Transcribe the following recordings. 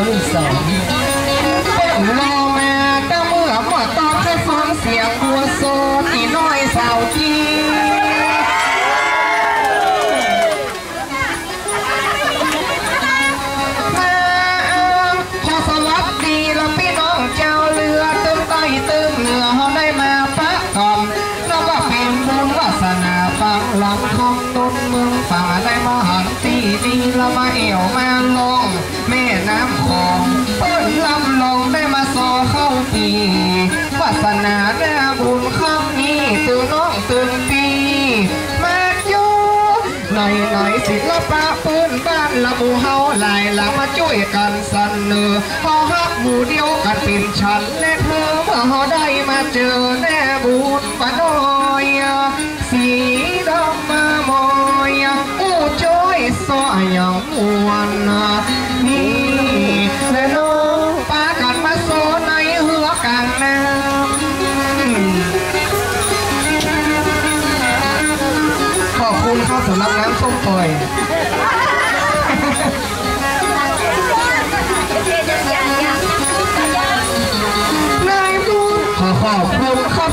เดี๋ย ลายหลังมาช่วยกันเสนอพอฮักหมู่เดียวกันเป็นฉันและเธอเมื่อได้มาเจอแน่บุญปะน้อยสีดำมามอยอู้จ้อยซอยอย่างมวนนี่และน้องปากันมาโซในหือกลางน้ำขอบคุณครับสำหรับน้ำส้มปล่อย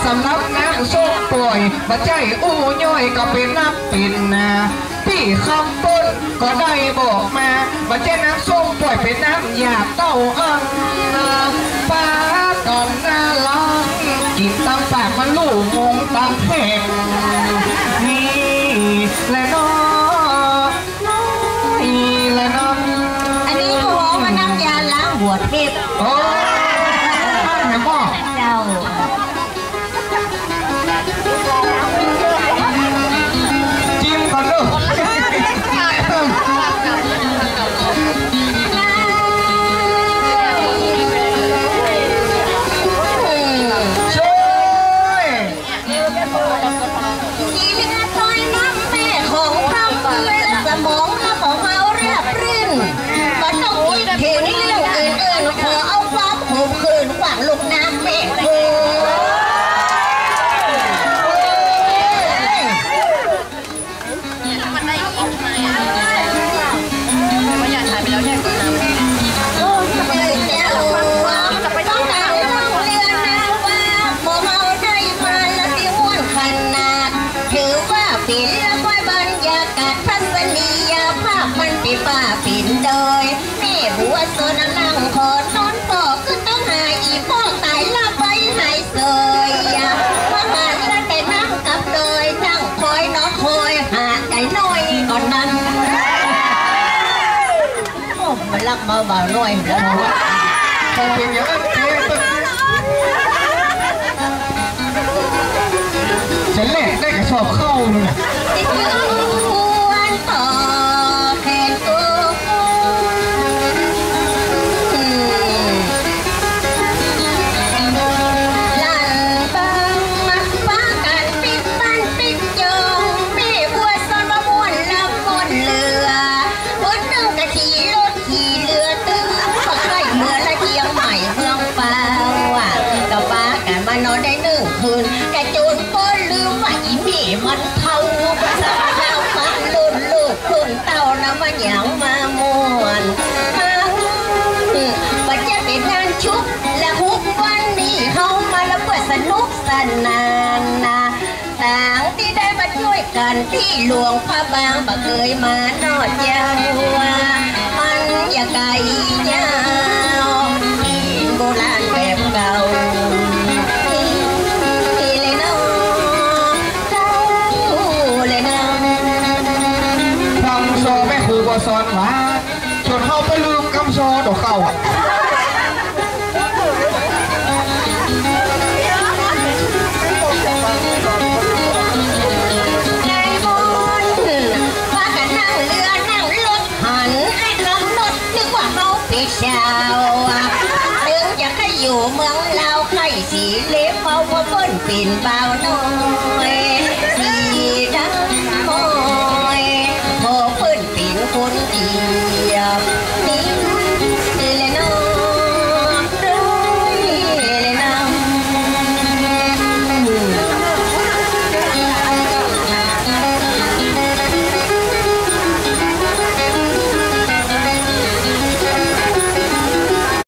สำหรับน้ำส้มปล่อยมาใจอู้ย่อยก็เป็นนับเป็นนาพี่คำต้นก็ได้บอกมามาใจน้ำส้มปล่อยเป็นน้ำหยาบเต้าอังป้าตอนน่ารักกินตามปากมันลูกมงตามแผงนี่และน้องน้อยและน้องอันนี้เขาบอกว่าน้ำยาล้างหัวเทพโอ้ ลูกน้ำแม่โอ้มันได้อีกากถ่ายไปแล้วเนี่ยกดน้ำโอ้ยเจ้าจะไปต้องการเรื่องเรือนาว่าหมอได้มาแล้วที่ม้วนขนาดถือว่าปิ่นและควายบรรยากาศทัศนียภาพมันปีป่าปิ่นโด โอ้มันรักมาบ่าวน้อยแวันที่หลวงพระบางบ่เคยมานอดยาวว่ามันอย่าไกลยาวโบราณแบบเก่าที่เลยเนาะเจ้าเลยเนาะฟังโซแม่คือสอนว่าชวนเข้าไปลืมคำโซดอกเก่า ยาวถึงจะให้อยู่เมืองลาวใครสีเล็บเขาว่าเปิ้นปิ่นเบาน้อ